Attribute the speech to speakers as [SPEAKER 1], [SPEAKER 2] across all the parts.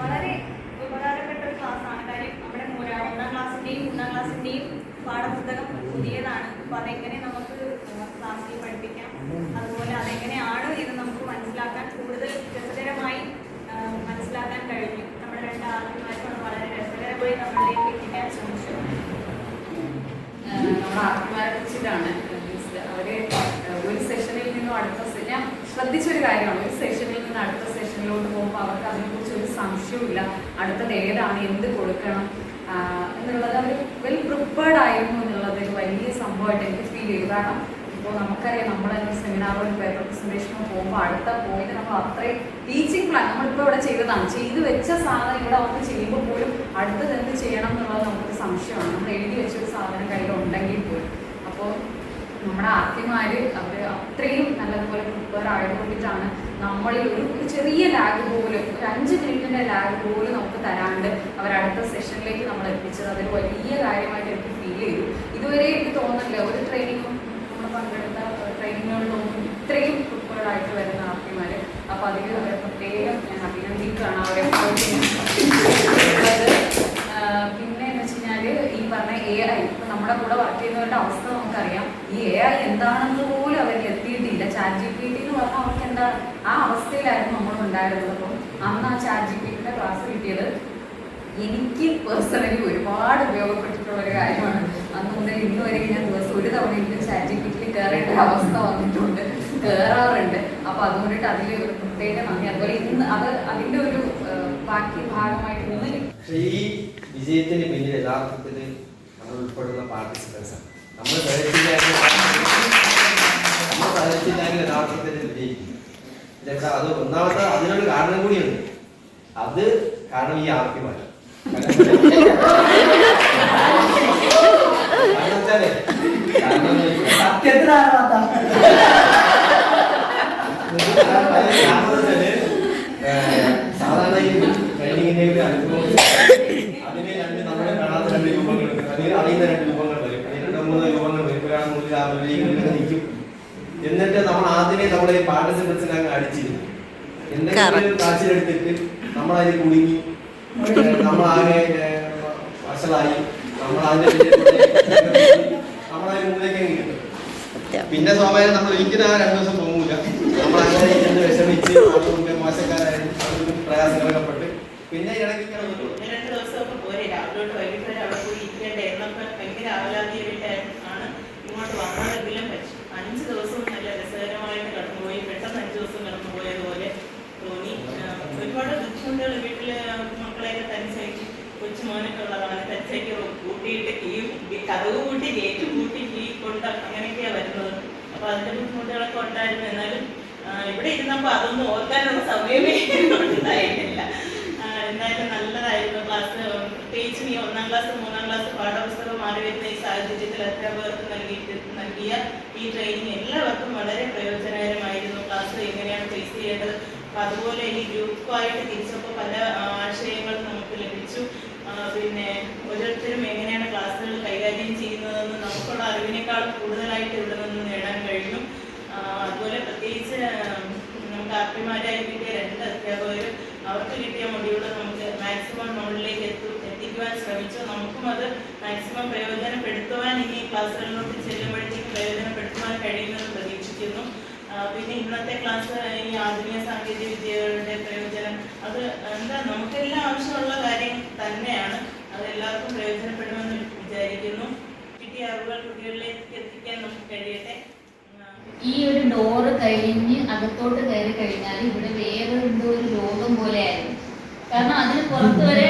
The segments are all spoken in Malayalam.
[SPEAKER 1] വളരെ ഉപകാരപ്പെട്ട ഒരു ക്ലാസ്സാണ്. കാര്യം നമ്മുടെ ഒന്നാം ക്ലാസ്സിന്റെയും മൂന്നാം ക്ലാസ്സിന്റെയും പാഠപുസ്തകം പുതിയതാണ്. അപ്പോൾ അതെങ്ങനെ നമുക്ക് ക്ലാസ്സിൽ പഠിപ്പിക്കാം? അതുപോലെ അതെങ്ങനെയാണ് എന്ന് നമുക്ക് മനസ്സിലാക്കാൻ കൂടുതൽ രസകരമായി മനസ്സിലാക്കാൻ കഴിഞ്ഞു. നമ്മുടെ രണ്ട് ആദ്യമായിട്ടും വളരെ രസകരമായി നമ്മളിലേക്ക് എത്തിക്കാൻ ശ്രമിച്ചു.
[SPEAKER 2] നമ്മുടെ ആത്മാരെ കുറിച്ചിട്ടാണ് അവർ ഒരു സെഷനിൽ നിന്നും അടുത്ത se- ഞാൻ ശ്രദ്ധിച്ചൊരു കാര്യമാണ്. ഒരു സെഷനിൽ നിന്ന് അടുത്ത സെഷനിലോട്ട് പോകുമ്പോൾ അവർക്ക് അതിനെക്കുറിച്ച് ഒരു സംശയവുമില്ല. അടുത്തത് ഏതാണ്? എന്ത് കൊടുക്കണം? എന്നുള്ളത് അവർ വെൽ പ്രിപ്പയർഡ് ആയിരുന്നു എന്നുള്ളത് ഒരു വലിയ സംഭവമായിട്ട് എനിക്ക് ഫീൽ ചെയ്തു. കാരണം ഇപ്പോൾ നമുക്കറിയാം നമ്മളെല്ലാം സെമിനാറോ ഒരു പേപ്പർ പ്രസന്റേഷനോ പോകുമ്പോൾ അടുത്ത പോയിന്റ് നമ്മൾ അത്രയും ടീച്ചിങ് പ്ലാൻ നമ്മളിപ്പോൾ ഇവിടെ ചെയ്തതാണ്. ചെയ്ത് വെച്ച സാധനം ഇവിടെ വന്ന് ചെയ്യുമ്പോൾ പോലും അടുത്തത് എന്ത് ചെയ്യണം എന്നുള്ളത് നമുക്കൊരു സംശയമാണ്. നമ്മൾ എഴുതി വെച്ചൊരു സാധനം കയ്യിലുണ്ടെങ്കിൽ പോലും. അപ്പോൾ നമ്മുടെ ആർത്തിമാർ അവർ അത്രയും നല്ലതുപോലെ പ്രിപ്പയർ ആയതുകൊണ്ടിട്ടാണ് നമ്മളിൽ ഒരു ചെറിയ ലാഗ് പോലും ഒരു അഞ്ച് മിനിറ്റിന്റെ ലാഗ് പോലും നമുക്ക് തരാണ്ട് അവർ അടുത്ത സെഷനിലേക്ക് നമ്മൾ എത്തിച്ചത്. അതൊരു വലിയ കാര്യമായിട്ട് എനിക്ക് ഫീൽ ചെയ്തു. ഇതുവരെ എനിക്ക് തോന്നുന്നില്ല ഒരു ട്രെയിനിങ്ങും നമ്മൾ പങ്കെടുത്ത ട്രെയിനിങ്ങുകളിലൊന്നും ഇത്രയും പ്രിപ്പയർഡ് ആയിട്ട് വരുന്ന ആർത്തിമാർ അപ്പോൾ അതിൽ അവരെ പ്രത്യേകം ഞാൻ അഭിനന്ദിക്കുകയാണ്. അവരെ അതായത്, ആ, പിന്നെ എന്ന് വെച്ച് കഴിഞ്ഞാൽ ഈ പറഞ്ഞ എ ഐ ഇപ്പം നമ്മുടെ കൂടെ വർക്ക് ചെയ്യുന്നവരുടെ അവസ്ഥ നമുക്കറിയാം. ഈ എ ഐ എന്താണെന്ന് പോലും അവർക്ക് എത്തിയിട്ടില്ല. ചാറ്റ് ജി പി ടി എന്ന് പറഞ്ഞാൽ അവർക്ക് എന്താ ആ അവസ്ഥയിലായിരുന്നു നമ്മൾ ഉണ്ടായിരുന്നത്. അപ്പം അന്ന് ആ ചാറ്റ് ജി പി ടിയുടെ ക്ലാസ് കിട്ടിയത് എനിക്ക് പേഴ്സണലി ഒരുപാട് ഉപയോഗപ്പെട്ടിട്ടുള്ള ഒരു കാര്യമാണ്. അന്ന് മുതൽ ഇന്ന് വരെ ഞാൻ ദിവസം ഒരു തവണയെങ്കിലും ചാറ്റ് ജി പി ടിയിൽ കയറേണ്ട അവസ്ഥ വന്നിട്ടുണ്ട്. കയറാറുണ്ട് അപ്പോൾ അതുകൊണ്ടിട്ട് അതിൽ പ്രത്യേക നന്ദി. അതുപോലെ ഇന്ന് അത് അതിന്റെ ഒരു ബാക്കി ഭാഗമായിട്ട് ഇന്ന്
[SPEAKER 3] ഈ വിജയത്തിന് പിന്നിൽ യഥാർത്ഥത്തിൽ ഉൾപ്പെടുന്ന പാർട്ടിസിപ്പൻസ് നമ്മൾ നമ്മൾ സഹകരിച്ചില്ലെങ്കിൽ യഥാർത്ഥത്തിൽ വിജയിക്കും അത് ഒന്നാമത്തെ അതിനൊരു കാരണം കൂടിയുണ്ട്. അത് കാരണം ഈ ആർക്കി കാരണം വെച്ചാലേ കാരണം എന്ന് വെച്ചാൽ
[SPEAKER 4] സത്യത്തിനാണ്
[SPEAKER 3] കാരണം വെച്ചാൽ ഏഹ് സാധാരണ ഈ ട്രെയിനിങ്ങിന്റെ ഒരു അനുഭവം അതിന് രണ്ട് നമ്മളെ കാണാത്ത രണ്ട് രൂപങ്ങൾ അതിന് അറിയുന്ന രണ്ട് രൂപങ്ങൾ വരും അതിന് രണ്ടോ മൂന്നോ രൂപങ്ങൾ വരും ഒരാൾ മുന്നിൽ ആ മുന്നിൽ നിൽക്കും എന്നിട്ട് നമ്മൾ ആദ്യമേ നമ്മളെ ഈ പാർട്ടിസിപ്പൻസിനെ അങ്ങ് അടിച്ചിരുന്നു. എന്തെങ്കിലും കാഴ്ചയെടുത്തിട്ട് നമ്മളതിൽ കുടുങ്ങി. നമ്മളാകെ വഷളായി. നമ്മൾ അതിന്റെ നമ്മളതിന് മുന്നിലേക്ക് അങ്ങ് കിട്ടും പിന്നെ സ്വാഭാവികം നമ്മൾ ഒരിക്കലും ആ രണ്ടു ദിവസം തോന്നൂല നമ്മൾ അങ്ങനെ വിഷമിച്ച് അതുകൊണ്ട് മോശക്കാരായി അതുകൊണ്ട് പ്രയാസങ്ങളൊക്കെ പെട്ട് പിന്നെ ഇടയ്ക്ക് വന്നു.
[SPEAKER 5] ഒന്ന് രണ്ട് ദിവസമൊക്കെ പോരെ. രാവിലോട്ട് വൈകിട്ട് വരെ അവിടെ പോയി ഇരിക്കേണ്ട? എന്നൊക്കെ ഭയങ്കര ആവലാതിയായിട്ട് ആണ് ഇങ്ങോട്ട് വന്നതെങ്കിലും അഞ്ച് ദിവസവും നല്ല രസകരമായിട്ട് കടന്നുപോയി. പെട്ടെന്ന് അഞ്ച് ദിവസം കടന്നുപോയതുപോലെ തോന്നി. ഒരുപാട് ബുദ്ധിമുട്ടുകൾ വീട്ടിൽ മക്കളെയൊക്കെ തനിച്ചാക്കി കൊച്ചുമോനൊക്കെ ഉള്ളതാണ്. തനിച്ചാക്കി കൂട്ടിയിട്ട് ഈ കഥവ് കൂട്ടി ഗേറ്റ് കൂട്ടി കീ കൊണ്ട് അങ്ങനെയൊക്കെയാണ് വരുന്നത്. അപ്പൊ അതിന്റെ ബുദ്ധിമുട്ടുകളൊക്കെ ഉണ്ടായിരുന്നു. എന്നാലും ഇവിടെ ഇരുന്നപ്പോൾ അതൊന്നും ഓർക്കാനുള്ള സമയമേ ഉണ്ടായിട്ടില്ല ആ, എന്തായാലും നല്ലതായിരുന്നു ക്ലാസ് പ്രത്യേകിച്ചും ഈ ഒന്നാം ക്ലാസ് മൂന്നാം ക്ലാസ് പാഠപുസ്തകം മാറി വരുന്ന ഈ സാഹചര്യത്തിൽ അധ്യാപകർക്ക് നൽകിയിട്ട് നൽകിയ ഈ ട്രെയിനിങ് എല്ലാവർക്കും വളരെ പ്രയോജനകരമായിരുന്നു. ക്ലാസ് എങ്ങനെയാണ് ഫേസ് ചെയ്യേണ്ടത്? അതുപോലെ ഈ ഗ്രൂപ്പായിട്ട് തിരിച്ചപ്പോൾ പല ആശയങ്ങളും നമുക്ക് ലഭിച്ചു. പിന്നെ ഓരോരുത്തരും എങ്ങനെയാണ് ക്ലാസ്സുകൾ കൈകാര്യം ചെയ്യുന്നതെന്ന് നമുക്കുള്ള അറിവിനേക്കാൾ കൂടുതലായിട്ട് ഇവിടെ നിന്ന് നേടാൻ കഴിഞ്ഞു. അതുപോലെ പ്രത്യേകിച്ച് നമുക്ക് ആർട്ടിമാരായി കിട്ടിയ രണ്ട് അധ്യാപകരും അവർക്ക് കിട്ടിയ മൊഡ്യൂൾ നമുക്ക് മാക്സിമം നമ്മളിലേക്ക് എത്തു. എത്തിക്കുവാൻ ശ്രമിച്ചു? നമുക്കും അത് മാക്സിമം പ്രയോജനപ്പെടുത്തുവാൻ ഇനി ക്ലാസ്സുകളിലോട്ട് ചെല്ലുമ്പോഴത്തേക്ക് പ്രയോജനപ്പെടുത്തുവാൻ കഴിയുമെന്ന് പ്രതീക്ഷിക്കുന്നു. പിന്നെ ഇന്നത്തെ ക്ലാസ് ഈ ആധുനിക സാങ്കേതിക വിദ്യകളുടെ പ്രയോജനം അത് എന്താ നമുക്കെല്ലാം ആവശ്യമുള്ള കാര്യം തന്നെയാണ്. അത് എല്ലാവർക്കും പ്രയോജനപ്പെടുമെന്ന് വിചാരിക്കുന്നു. കിട്ടിയ അറിവുകൾ കുട്ടികളിലേക്ക് എത്തിക്കാൻ നമുക്ക് കഴിയട്ടെ.
[SPEAKER 6] ഈ ഒരു ഡോറ് കഴിഞ്ഞ് അകത്തോട്ട് കയറി കഴിഞ്ഞാൽ ഇവിടെ വേറെ എന്തോ ഒരു ലോകം പോലെയായിരുന്നു. കാരണം അതിന് പുറത്ത് വരെ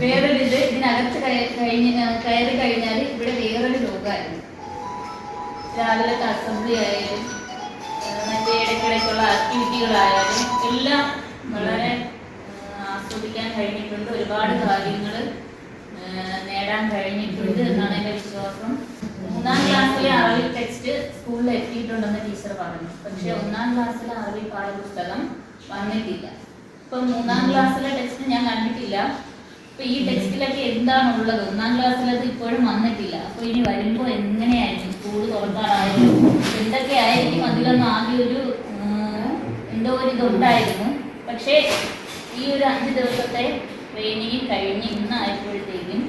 [SPEAKER 6] വേറൊരു ഇത് ഇതിനകത്ത് കഴിഞ്ഞ കയറി കഴിഞ്ഞാൽ ഇവിടെ വേറൊരു ലോകമായിരുന്നു രാവിലത്തെ അസംബ്ലി ആയാലും മറ്റേ ഇടയ്ക്കിടയ്ക്കുള്ള ആക്ടിവിറ്റികളായാലും എല്ലാം വളരെ ആസ്വദിക്കാൻ കഴിഞ്ഞിട്ടുണ്ട്. ഒരുപാട് കാര്യങ്ങൾ നേടാൻ കഴിഞ്ഞിട്ടുണ്ട് എന്നാണ് എന്റെ വിശ്വാസം. മൂന്നാം ക്ലാസ്സിലെ അറബി ടെക്സ്റ്റ് സ്കൂളിൽ എത്തിയിട്ടുണ്ടെന്ന് ടീച്ചർ പറഞ്ഞു. പക്ഷെ ഒന്നാം ക്ലാസ്സിലെ അറബി പാഠപുസ്തകം വന്നിട്ടില്ല. ഇപ്പൊ മൂന്നാം ക്ലാസ്സിലെ ടെക്സ്റ്റ് ഞാൻ കണ്ടിട്ടില്ല. ഇപ്പൊ ഈ ടെക്സ്റ്റിലൊക്കെ എന്താണ് ഉള്ളത് ഒന്നാം ക്ലാസ്സിലത് ഇപ്പോഴും വന്നിട്ടില്ല. അപ്പൊ ഇനി വരുമ്പോൾ എങ്ങനെയായിരിക്കും? സ്കൂൾ തുറക്കാറായാലും എന്തൊക്കെ ആയിരിക്കും അതിലൊന്നും ആകെ ഒരു എന്തോ ഒരു ഇതുണ്ടായിരുന്നു. പക്ഷേ ഈ ഒരു അഞ്ച് ദിവസത്തെ ട്രെയിനിങ് കഴിഞ്ഞ് ഇന്നായപ്പോഴത്തേക്കും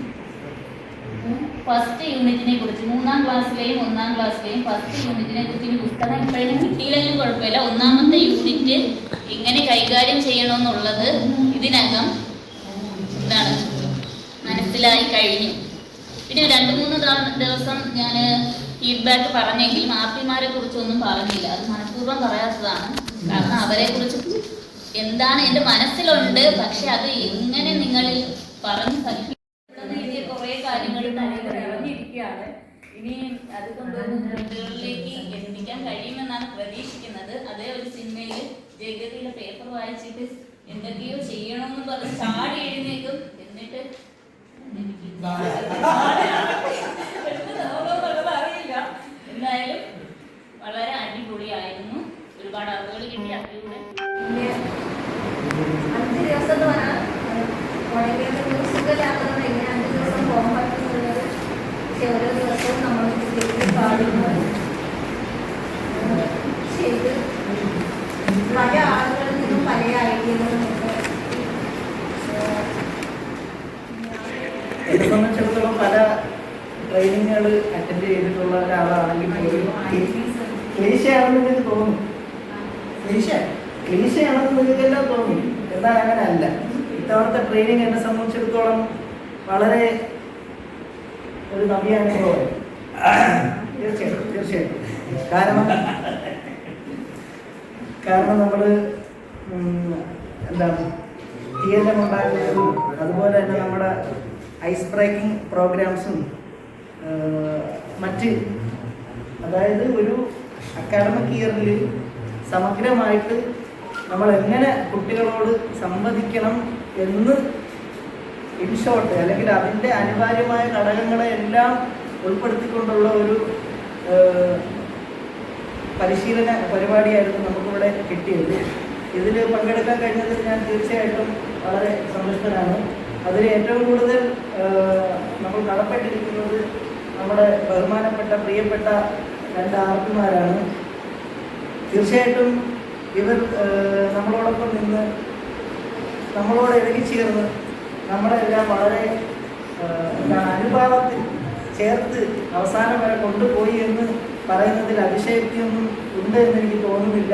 [SPEAKER 6] ഫസ്റ്റ് യൂണിറ്റിനെ കുറിച്ച് മൂന്നാം ക്ലാസ്സിലെയും ഒന്നാം ക്ലാസ്സിലെയും ഫസ്റ്റ് യൂണിറ്റിനെ കുറിച്ച് ഇനി പുസ്തകം ഇപ്പോഴും കിട്ടിയില്ലെങ്കിലും കുഴപ്പമില്ല. ഒന്നാമത്തെ യൂണിറ്റ് എങ്ങനെ കൈകാര്യം ചെയ്യണമെന്നുള്ളത് ഇതിനകം എന്താണ് മനസ്സിലായി കഴിഞ്ഞു. പിന്നെ രണ്ട് മൂന്ന് ദിവസം ഞാൻ ഫീഡ്ബാക്ക് പറഞ്ഞെങ്കിലും ആർപിമാരെ കുറിച്ചൊന്നും പറഞ്ഞില്ല. അത് മനഃപൂർവം പറയാത്തതാണ്. കാരണം അവരെ കുറിച്ച് എന്താണ് എന്റെ മനസ്സിലുണ്ട് പക്ഷെ അത് എങ്ങനെ നിങ്ങളിൽ പറഞ്ഞു എത്തിക്കാൻ കഴിയുമെന്നാണ് പ്രതീക്ഷിക്കുന്നത്. അതേ ഒരു സിനിമയിൽ ജഗതിയിലെ പേപ്പർ വായിച്ചിട്ട് എന്തൊക്കെയോ ചെയ്യണമെന്ന് പറഞ്ഞ് ചാടി എഴുന്നേക്കും എന്നിട്ട് അറിയില്ല എന്തായാലും വളരെ അടിപൊളിയായിരുന്നു ഒരുപാട് അറിവുകൾ കിട്ടി അതിലൂടെ
[SPEAKER 7] അഞ്ച് ദിവസം എന്ന് പറഞ്ഞാൽ മ്യൂസിക്കൽ അഞ്ച് ദിവസം പോകാൻ പറ്റുന്നുള്ളത് പക്ഷെ ഓരോ ദിവസവും നമ്മൾ പാടുന്നു ചെയ്ത് പല ആളുകളിൽ നിന്നും പല ഐഡിയകളും ഒക്കെ
[SPEAKER 4] എന്നെ സംബന്ധിച്ചിടത്തോളം പല ട്രെയിനിങ്ങുകൾ അറ്റൻഡ് ചെയ്തിട്ടുള്ള ഒരാളാണെങ്കിൽ പോലും ക്ലീശയാണെന്ന് എനിക്ക് തോന്നുന്നു ക്ലീശ ക്ലീശയാണെന്ന് നിങ്ങൾക്കെല്ലാം തോന്നി. എന്നാൽ അങ്ങനെയല്ല ഇത്തവണത്തെ ട്രെയിനിങ് എന്നെ സംബന്ധിച്ചിടത്തോളം വളരെ ഒരു നവ്യ അനുഭവം. തീർച്ചയായിട്ടും തീർച്ചയായിട്ടും. കാരണം കാരണം നമ്മൾ എന്താണ് തിയേറ്റർ ഉണ്ടാക്കുന്നതും അതുപോലെ തന്നെ നമ്മുടെ ഐസ് ബ്രേക്കിംഗ് പ്രോഗ്രാംസും മറ്റ് അതായത് ഒരു അക്കാഡമിക് ഇയറിൽ സമഗ്രമായിട്ട് നമ്മൾ എങ്ങനെ കുട്ടികളോട് സംവദിക്കണം എന്ന് ഇൻഷോർട്ട് അല്ലെങ്കിൽ അതിന്റെ അനിവാര്യമായ ഘടകങ്ങളെ എല്ലാം ഉൾപ്പെടുത്തിക്കൊണ്ടുള്ള ഒരു പരിശീലന പരിപാടിയായിരുന്നു നമുക്കിവിടെ കിട്ടിയത്. ഇതിൽ പങ്കെടുക്കാൻ കഴിഞ്ഞതിൽ ഞാൻ തീർച്ചയായിട്ടും വളരെ സന്തുഷ്ടനാണ്. അതിൽ ഏറ്റവും കൂടുതൽ നമ്മൾ കടപ്പെട്ടിരിക്കുന്നത് നമ്മുടെ ബഹുമാനപ്പെട്ട പ്രിയപ്പെട്ട രണ്ട് ആർക്കുമാരാണ് തീർച്ചയായിട്ടും ഇവർ നമ്മളോടൊപ്പം നിന്ന് നമ്മളോട് ഇഴകിച്ചേർന്ന് നമ്മളെല്ലാം വളരെ ഏഹ്, എന്താണ് അനുഭാവത്തിൽ ചേർത്ത് അവസാനം വരെ കൊണ്ടുപോയി എന്ന് പറയുന്നതിൽ അതിശയക്തിയൊന്നും ഉണ്ട് എന്ന് എനിക്ക് തോന്നുന്നില്ല.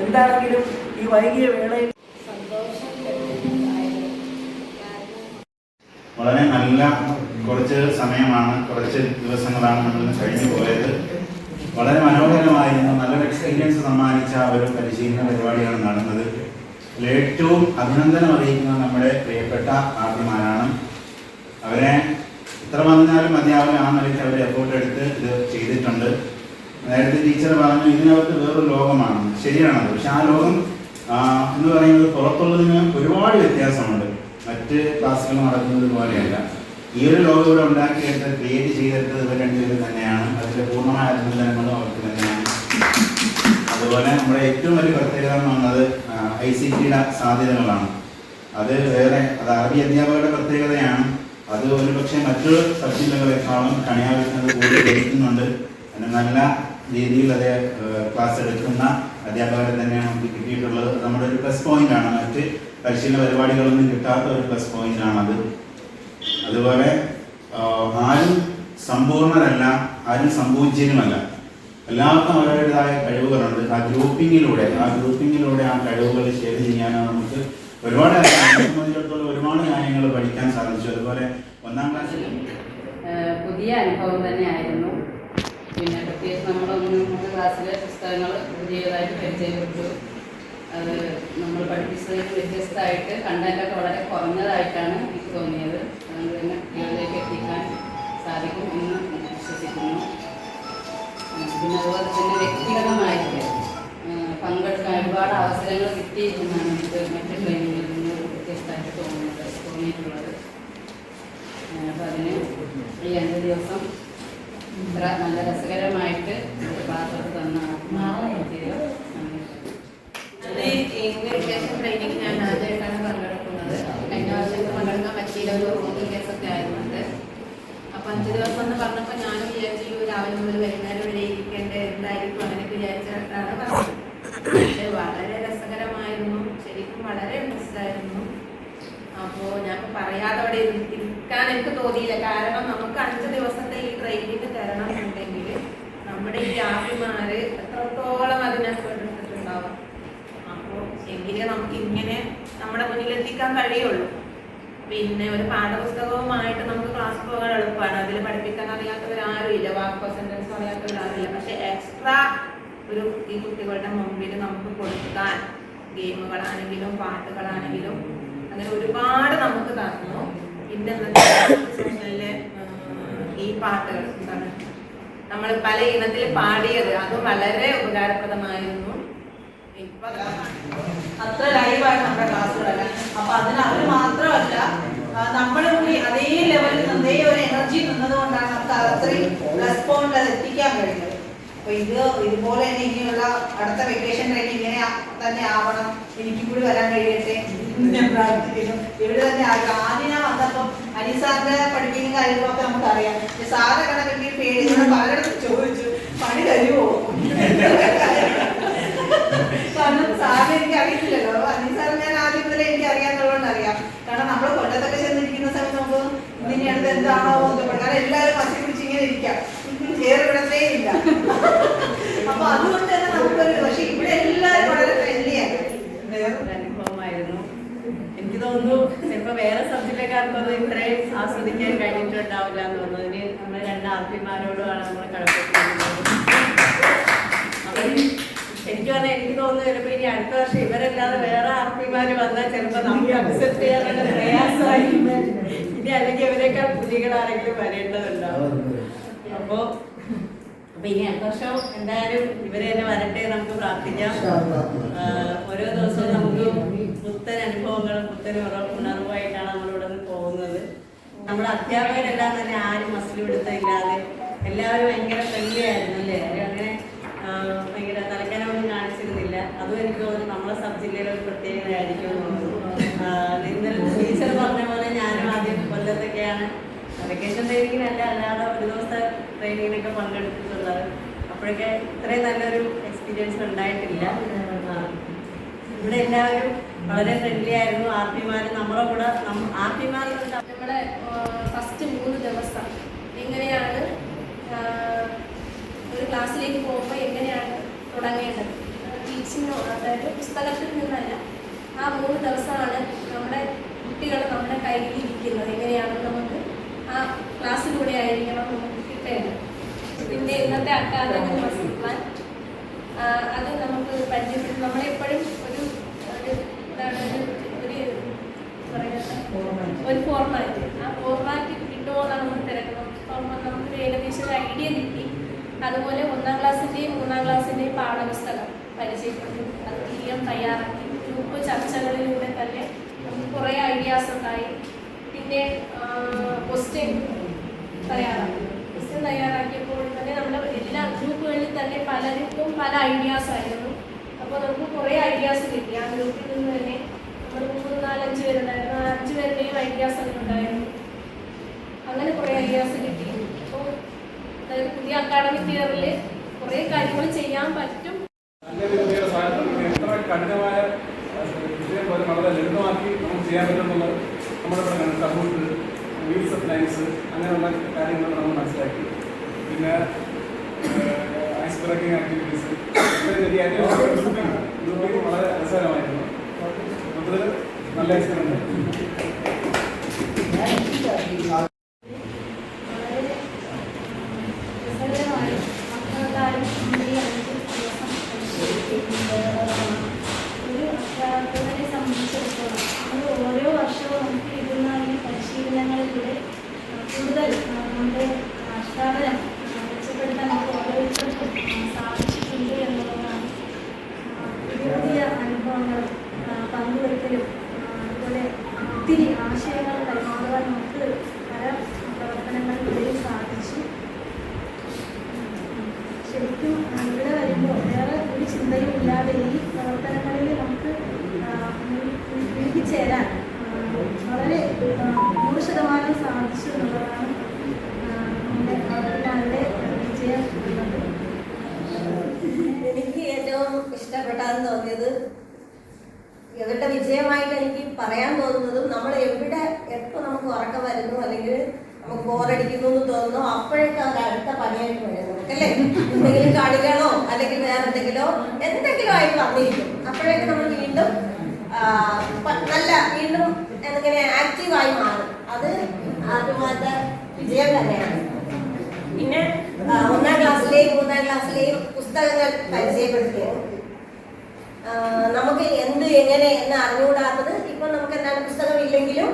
[SPEAKER 4] എന്താണെങ്കിലും ഈ വൈകിയ വേളയിൽ
[SPEAKER 8] വളരെ നല്ല കുറച്ച് സമയമാണ് കുറച്ച് ദിവസങ്ങളാണ് നമ്മൾ കഴിഞ്ഞു പോയത്. വളരെ മനോഹരമായിരുന്നു നല്ല എക്സ്പീരിയൻസ് സമ്മാനിച്ച ഒരു പരിശീലന പരിപാടിയാണ് നടന്നത്. ഏറ്റവും അഭിനന്ദനം അറിയിക്കുന്നത് നമ്മുടെ പ്രിയപ്പെട്ട ആദ്യമാരാണ് അവരെ എത്ര വന്നാലും അധ്യാപകൻ ആ നിലയ്ക്ക് അവർ എഫോർട്ട് എടുത്ത് ഇത് ചെയ്തിട്ടുണ്ട്. നേരത്തെ ടീച്ചർ പറഞ്ഞു ഇതിനകത്ത് വേറൊരു ലോകമാണ്. ശരിയാണത് പക്ഷെ ആ ലോകം എന്ന് പറയുന്നത് പുറത്തുള്ളതിന് ഒരുപാട് വ്യത്യാസമുണ്ട്. മറ്റ് ക്ലാസ്സുകൾ നടക്കുന്നത് പോലെയല്ല ഈ ഒരു ലോകം ഇവിടെ ഉണ്ടാക്കിയെടുത്ത് ക്രിയേറ്റ് ചെയ്തെടുത്തത് ഇവർ രണ്ടുപേരും തന്നെയാണ്. അതിന്റെ പൂർണമായ അഭിനന്ദനങ്ങളും അവർക്ക് തന്നെയാണ്. അതുപോലെ നമ്മുടെ ഏറ്റവും വലിയ പ്രത്യേകത എന്ന് പറഞ്ഞത് ഐ സി ടിയുടെ സാധ്യതകളാണ്. അത് വേറെ അത് അറബി അധ്യാപകരുടെ പ്രത്യേകതയാണ്. അത് ഒരുപക്ഷെ മറ്റു സബ്ജക്റ്റുകളെക്കാളും കണിയാവിക്കുന്നത് കൂടുതൽ ലഭിക്കുന്നുണ്ട്. നല്ല രീതിയിൽ അത് ക്ലാസ് എടുക്കുന്ന അധ്യാപകരെ തന്നെയാണ് നമുക്ക് കിട്ടിയിട്ടുള്ളത്. നമ്മുടെ ഒരു പ്ലസ് പോയിന്റ് ആണ്. മറ്റ് പരിശീലന പരിപാടികളൊന്നും കിട്ടാത്ത ഒരു പ്ലസ് പോയിന്റ് ആണ് അത് അതുപോലെ ആരും സമ്പൂർണരല്ല ആരും സംഭവിച്ചതിനുമല്ല എല്ലാവർക്കും അവരുടേതായ കഴിവുകളുണ്ട്. ആ ഗ്രൂപ്പിങ്ങിലൂടെ ആ ഗ്രൂപ്പിങ്ങിലൂടെ ആ കഴിവുകൾ ഷെയർ ചെയ്യാനോ നമുക്ക് ഒരുപാട് സംബന്ധിച്ചിടത്തോളം ഒരുപാട് കാര്യങ്ങൾ പഠിക്കാൻ സാധിച്ചു. അതുപോലെ ഒന്നാം ക്ലാസ്സിൽ
[SPEAKER 9] പുതിയ അനുഭവം തന്നെയായിരുന്നു. പിന്നെ പ്രത്യേകിച്ച് മൂന്ന് ക്ലാസ്സിലെ പുസ്തകങ്ങൾ പുതിയതായിട്ട് പരിചയപ്പെട്ടു. നമ്മൾ പഠിപ്പിച്ചതിൽ വ്യത്യസ്തമായിട്ട് കണ്ടന്റൊക്കെ വളരെ കുറഞ്ഞതായിട്ടാണ് എനിക്ക് തോന്നിയത്. അതുകൊണ്ട് തന്നെ കുട്ടികളിലേക്ക് എത്തിക്കാൻ സാധിക്കും എന്ന് വിശ്വസിക്കുന്നു. പിന്നെ അതുപോലെ തന്നെ വ്യക്തിഗതമായിട്ട് പങ്കെടുക്കാൻ ഒരുപാട് അവസരങ്ങൾ കിട്ടി എന്നാണ് എനിക്ക് മറ്റ് ട്രെയിനിങ്ങിൽ നിന്ന് വ്യത്യസ്തമായിട്ട് തോന്നുന്നത് തോന്നിയിട്ടുള്ളത്. അപ്പം അതിന് ഈ അഞ്ച് ദിവസം ഇത്ര നല്ല രസകരമായിട്ട് ആത്മാവ് തന്ന ലിംഗ
[SPEAKER 10] എഡ്യൂക്കേഷൻ ട്രെയിനിങ് ഞാൻ ആദ്യമായിട്ടാണ് പങ്കെടുക്കുന്നത്. കഴിഞ്ഞ വർഷം പങ്കെടുക്കാൻ പറ്റിയില്ല ഒരു റോഗി ഒക്കെ ആയിരുന്നുണ്ട് അപ്പൊ അഞ്ചു ദിവസം എന്ന് പറഞ്ഞപ്പോൾ ഞാൻ വിചാരിച്ചു രാവിലെ മുതൽ വൈകുന്നേരം വരെ ഇരിക്കേണ്ടത് എന്തായിരിക്കും അങ്ങനെയൊക്കെ വിചാരിച്ചിട്ടാണ് പറഞ്ഞത്. പക്ഷേ വളരെ രസകരമായിരുന്നു ശരിക്കും വളരെ ഇൻട്രസ്റ്റ് ആയിരുന്നു
[SPEAKER 11] അപ്പോൾ ഞാൻ പറയാതെ അവിടെ ഇരിക്കാൻ എനിക്ക് തോന്നിയില്ല. കാരണം നമുക്ക് അഞ്ച് ദിവസത്തെ ഈ ട്രെയിനിങ് തരണം എന്നുണ്ടെങ്കിൽ നമ്മുടെ ഈ ആഭിമാര് എത്രത്തോളം അതിനെ നമുക്ക് ഇങ്ങനെ നമ്മുടെ മുന്നിലെത്തിക്കാൻ കഴിയുള്ളൂ. പിന്നെ ഒരു പാഠപുസ്തകവുമായിട്ട് നമുക്ക് ക്ലാസ് പോകാൻ എളുപ്പമാണ്. അതിൽ പഠിപ്പിക്കാൻ അറിയാത്തവരാരും ഇല്ല വാക്കോ സെന്റൻസ് അറിയാത്തവരാരും പക്ഷെ എക്സ്ട്രാ ഒരു ഈ കുട്ടികളുടെ മുമ്പിൽ നമുക്ക് കൊടുക്കാൻ ഗെയിമുകളാണെങ്കിലും പാട്ടുകളാണെങ്കിലും അങ്ങനെ ഒരുപാട് നമുക്ക് തന്നു. പിന്നെ സെഷനിലെ ഈ പാട്ടുകൾ. എന്താണ്? നമ്മൾ പല ഇനത്തിൽ പാടിയത്. അത് വളരെ ഉപകാരപ്രദമായിരുന്നു.
[SPEAKER 12] അത്ര ലൈവാണ് നമ്മുടെ ക്ലാസ്സുകളെല്ലാം അപ്പൊ അതിന് അവർ മാത്രമല്ല നമ്മുടെ കൂടി അതേ ലെവലിൽ അതേ ഒരു എനർജി നിന്നതുകൊണ്ടാണ് നമുക്ക് അത്രയും റെസ്പോണ്ട് അത് എത്തിക്കാൻ കഴിഞ്ഞത് അപ്പൊ ഇത് ഇതുപോലെ തന്നെ ഇനിയുള്ള അടുത്ത വെക്കേഷൻ കഴിഞ്ഞ് ഇങ്ങനെ തന്നെ ആവണം. എനിക്കും കൂടി വരാൻ കഴിയട്ടെ ഞാൻ പ്രാർത്ഥിക്കുന്നു. ഇവിടെ തന്നെ ആദ്യം ഞാൻ വന്നപ്പം അനിസാറിന്റെ പഠിപ്പിക്കുന്ന കാര്യങ്ങളൊക്കെ നമുക്കറിയാം. സാറെ കണക്കെങ്കിൽ പേടി ഇവിടെ പലയിടത്തും ചോദിച്ചു പണി തരുമോ കാരണം സാറിന് എനിക്ക് അറിയത്തില്ലല്ലോ. അനി സാറ് ഞാൻ ആദ്യം മുതലേ എനിക്ക് അറിയാന്നുള്ളതുകൊണ്ട് അറിയാം. കാരണം നമ്മൾ കൊല്ലത്തൊക്കെ ചെന്നിരിക്കുന്ന സമയത്ത് നമുക്ക് ഇതിന്റെ അടുത്ത് എന്താണോ കാരണം എല്ലാവരും മസി പിടിച്ച് ഇങ്ങനെ ഇരിക്കാം. ഇവിടത്തേ ഇല്ല. അപ്പൊ അതുകൊണ്ട് തന്നെ നമുക്കൊരു പക്ഷെ ഇവിടെ എല്ലാവരും വളരെ
[SPEAKER 11] ഫ്രണ്ട്ലിയാണ് അനുഭവമായിരുന്നു. എനിക്ക് തോന്നുന്നു ചിലപ്പോ വേറെ സബ്ജക്റ്റുകാർക്കൊന്നും ഇത്രയും ആസ്വദിക്കാൻ കഴിഞ്ഞിട്ടുണ്ടാവില്ല എന്ന് തോന്നുന്നു. നമ്മൾ രണ്ട് ആർപ്പിമാരോടുമാണ് നമ്മൾ കടപ്പെട്ടിരിക്കുന്നത്. എനിക്ക് എനിക്ക് തോന്നുന്നത് ചിലപ്പോ ഇനി അടുത്ത വർഷം ഇവരല്ലാതെ വേറെ ആർപ്പിമാർ വന്നാൽ ചിലപ്പോ നമുക്ക് അക്സെപ്റ്റ് ചെയ്യാനുള്ള പ്രയാസമായി. ഇനി അല്ലെങ്കിൽ ഇവരെക്കാൾ പുലികളാരെങ്കിലും വരേണ്ടതുണ്ടാവും അപ്പോ അപ്പൊ ഇനി വർഷം എന്തായാലും ഇവരെ തന്നെ വരട്ടെ നമുക്ക് പ്രാർത്ഥിക്കാം. ഓരോ ദിവസവും നമുക്ക് പുത്തൻ അനുഭവങ്ങളും പുത്തൻ ഉണർവുമായിട്ടാണ് നമ്മളിവിടെ നിന്ന് പോകുന്നത്. നമ്മുടെ അധ്യാപകരെല്ലാം തന്നെ ആരും മസിൽ പിടുത്തമില്ലാതെ എല്ലാവരും ഭയങ്കര ഫ്രണ്ട്ലി ആയിരുന്നു അല്ലേ അങ്ങനെ ഭയങ്കര കാണിച്ചിരുന്നില്ല അതും എനിക്ക് തോന്നുന്നു നമ്മളെ സബ് ജില്ലയിലെ ഒരു പ്രത്യേകതയായിരിക്കും ഇന്നലെ ടീച്ചർ പറഞ്ഞ പോലെ ഞാനും ആദ്യം കൊല്ലത്തൊക്കെയാണ്. വെക്കേഷൻ ട്രെയിനിങ്ങിനല്ല അല്ലാതെ ഒരു ദിവസത്തെ ട്രെയിനിങ്ങിനൊക്കെ പങ്കെടുത്തിട്ടുള്ളത്. അപ്പോഴൊക്കെ ഇത്രയും നല്ലൊരു എക്സ്പീരിയൻസ് ഉണ്ടായിട്ടില്ല. ഇവിടെ എല്ലാവരും വളരെ ഫ്രണ്ട്ലി ആയിരുന്നു. ആർ പിമാർ നമ്മളെ കൂടെ ആർ പിമാർ
[SPEAKER 10] നമ്മുടെ ഫസ്റ്റ് മൂന്ന് ദിവസം എങ്ങനെയാണ് ഒരു ക്ലാസ്സിലേക്ക് പോകുമ്പോൾ എങ്ങനെയാണ് തുടങ്ങേണ്ടത്? ടീച്ചിങ് അതായത് പുസ്തകത്തിൽ നിന്നല്ല. ആ മൂന്ന് ദിവസമാണ് നമ്മുടെ കുട്ടികൾ നമ്മുടെ കയ്യിൽ ഇരിക്കുന്നത്. എങ്ങനെയാണെന്ന് നമുക്ക് ആ ക്ലാസ്സിലൂടെ ആയിരിക്കണം നമുക്ക് കിട്ടേണ്ടത്. പിന്നെ ഇന്നത്തെ അക്കാദമിക് മസ്റ്റർ പ്ലാൻ. അത് നമുക്ക് പരിചയപ്പെടും നമ്മളെപ്പോഴും ഒരു ഒരു എന്താണ് ഒരു ഒരു പറയുന്നത്? ഒരു ഫോർമാറ്റ് ആ ഫോർമാറ്റ് കിട്ടുമോ എന്നാണ് നമ്മൾ തിരക്കുന്നത്. ഫോർമാറ്റ് നമുക്ക് ഏകദേശം ഒരു ഐഡിയ കിട്ടി. അതുപോലെ ഒന്നാം ക്ലാസ്സിന്റെയും മൂന്നാം ക്ലാസ്സിന്റെയും പാഠപുസ്തകം. പരിചയപ്പെട്ടു. തീയം തയ്യാറാക്കി. ഗ്രൂപ്പ് ചർച്ചകളിലൂടെ തന്നെ നമുക്ക് കുറേ ഐഡിയാസ് ഉണ്ടായി. പിന്നെ ക്വസ്റ്റ്യൻ തയ്യാറാക്കി. ക്വസ്റ്റ്യൻ തയ്യാറാക്കിയപ്പോൾ തന്നെ നമ്മുടെ എല്ലാ ഗ്രൂപ്പുകളിൽ തന്നെ പലർക്കും പല ഐഡിയാസ് ആയിരുന്നു. അപ്പോൾ നമുക്ക് കുറേ ഐഡിയാസ് കിട്ടി. ആ ഗ്രൂപ്പിൽ നിന്ന് തന്നെ നമ്മൾ മൂന്ന് നാലഞ്ച് പേരുണ്ടായിരുന്നു. ആ അഞ്ച് പേരുടെയും ഐഡിയാസ് ഒക്കെ ഉണ്ടായിരുന്നു. അങ്ങനെ കുറേ ഐഡിയാസ് കിട്ടി. അപ്പോൾ അതായത് പുതിയ അക്കാഡമിക് ഇയറിൽ കുറേ കാര്യങ്ങൾ ചെയ്യാൻ പറ്റും
[SPEAKER 13] കഠിനമായ വിഷയം പോലും വളരെ ലളിതമാക്കി നമുക്ക് ചെയ്യാൻ പറ്റുമെന്നുള്ളത് നമ്മുടെ കമ്പ്യൂട്ടർ വീൽസ് ഓഫ് ലൈൻസ് അങ്ങനെയുള്ള കാര്യങ്ങൾ നമ്മൾ മനസ്സിലാക്കി. പിന്നെ ഐസ് ബ്രേക്കിംഗ് ആക്ടിവിറ്റീസ് വളരെ രസകരമായിരുന്നു. മൊത്തത്തിൽ നല്ല എക്സ്പീരിയൻസ്
[SPEAKER 10] വളരെ രസകരമായി മക്കളെല്ലാവരും ഈ അഞ്ച് ദിവസം ഒരു അധ്യാപകനെ സംബന്ധിച്ചിടത്തോളം നമ്മൾ ഓരോ വർഷവും നമുക്ക് കിട്ടുന്ന ഈ പരിശീലനങ്ങളിലൂടെ കൂടുതൽ ആ, നമ്മുടെ അഷ്ടാവനം മെച്ചപ്പെടുത്താൻ നമുക്ക് ഓരോരുത്തർക്കും ആ, സാധിച്ചിട്ടുണ്ട് എന്നുള്ളതാണ് ആ, പുതിയ പുതിയ അനുഭവങ്ങളും ആ, പങ്കുവെക്കലും ആ, അതുപോലെ ഒത്തിരി ആശയങ്ങൾ കൈമാറുവാൻ നമുക്ക് പല പ്രവർത്തനങ്ങളിലൂടെ സാധിച്ചു ശരിക്കും ആ, ഇവിടെ വരുമ്പോൾ വേറെ ഒരു ചിന്തയും ഇല്ലാതെ ഈ പ്രവർത്തനങ്ങളിൽ നമുക്ക് ആ, മുൻ- മുന്നിലേക്ക് ചേരാൻ ആ, വളരെ ആ, നൂറ് ശതമാനം സാധിച്ചു എന്നുള്ളതാണ് ആ, നമ്മുടെ പ്രവർത്തനങ്ങളുടെ വിജയം എന്നുള്ളത്
[SPEAKER 14] ഏറ്റവും തോന്നിയത്. ഇവരുടെ വിജയമായിട്ട് എനിക്ക് പറയാൻ തോന്നുന്നതും നമ്മൾ എവിടെ എപ്പോൾ നമുക്ക് ഉറക്കം വരുന്നു അല്ലെങ്കിൽ നമുക്ക് ബോറടിക്കുന്നു എന്ന് തോന്നുന്നു അപ്പോഴൊക്കെ അവർ അടുത്ത പണിയായിട്ട് വരും നമുക്കല്ലേ എന്തെങ്കിലും കളികളോ അല്ലെങ്കിൽ വേറെ എന്തെങ്കിലോ എന്തെങ്കിലും ആയി പറഞ്ഞിരിക്കും അപ്പോഴൊക്കെ നമ്മൾ വീണ്ടും നല്ല വീണ്ടും എങ്ങനെ ആക്റ്റീവായി മാറും. അത് ആദ്യമായിട്ട് വിജയം തന്നെയാണ്. പിന്നെ ഒന്നാം ക്ലാസ്സിലെയും മൂന്നാം ക്ലാസ്സിലെയും പുസ്തകങ്ങൾ പരിചയപ്പെടുത്തിയത്. നമുക്ക് എന്ത് എങ്ങനെ എന്ന് അറിഞ്ഞുകൂടാത്തത് ഇപ്പൊ നമുക്ക് എന്താണ് പുസ്തകം ഇല്ലെങ്കിലും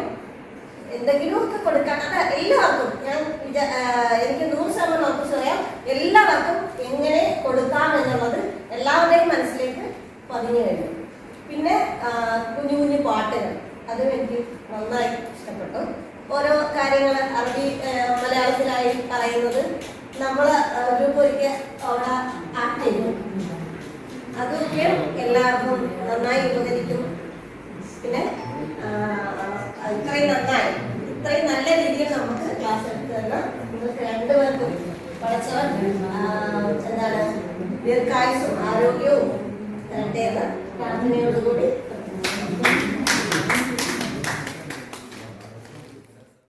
[SPEAKER 14] എന്തെങ്കിലും ഒക്കെ കൊടുക്കാൻ അത് എല്ലാവർക്കും ഞാൻ എനിക്ക് നൂറ് ശതമാനം ഉറപ്പിച്ച് പറയാം എല്ലാവർക്കും എങ്ങനെ കൊടുക്കാം എന്നുള്ളത് എല്ലാവരുടെയും മനസ്സിലേക്ക് പതിഞ്ഞു കഴിഞ്ഞു. പിന്നെ കുഞ്ഞു കുഞ്ഞു പാട്ടുകൾ അതും എനിക്ക് നന്നായി ഇഷ്ടപ്പെട്ടു. ഓരോ കാര്യങ്ങൾ അറബി മലയാളത്തിലായി പറയുന്നത് നമ്മൾ ഗ്രൂപ്പ് ഒരിക്കൽ അവിടെ ആക്ട് ചെയ്തു. അതൊക്കെ എല്ലാവർക്കും നന്നായി ഉപകരിക്കും. പിന്നെ ഇത്രയും നന്നായി. ഇത്രയും നല്ല രീതിയിൽ നമുക്ക് ക്ലാസ് എടുത്തു തന്ന നിങ്ങൾക്ക് രണ്ടുപേർക്കും പഠിച്ചവർ എന്താണ് ദീർഘായുസും ആരോഗ്യവും തരട്ടെ എന്ന പ്രാർത്ഥനയോടുകൂടി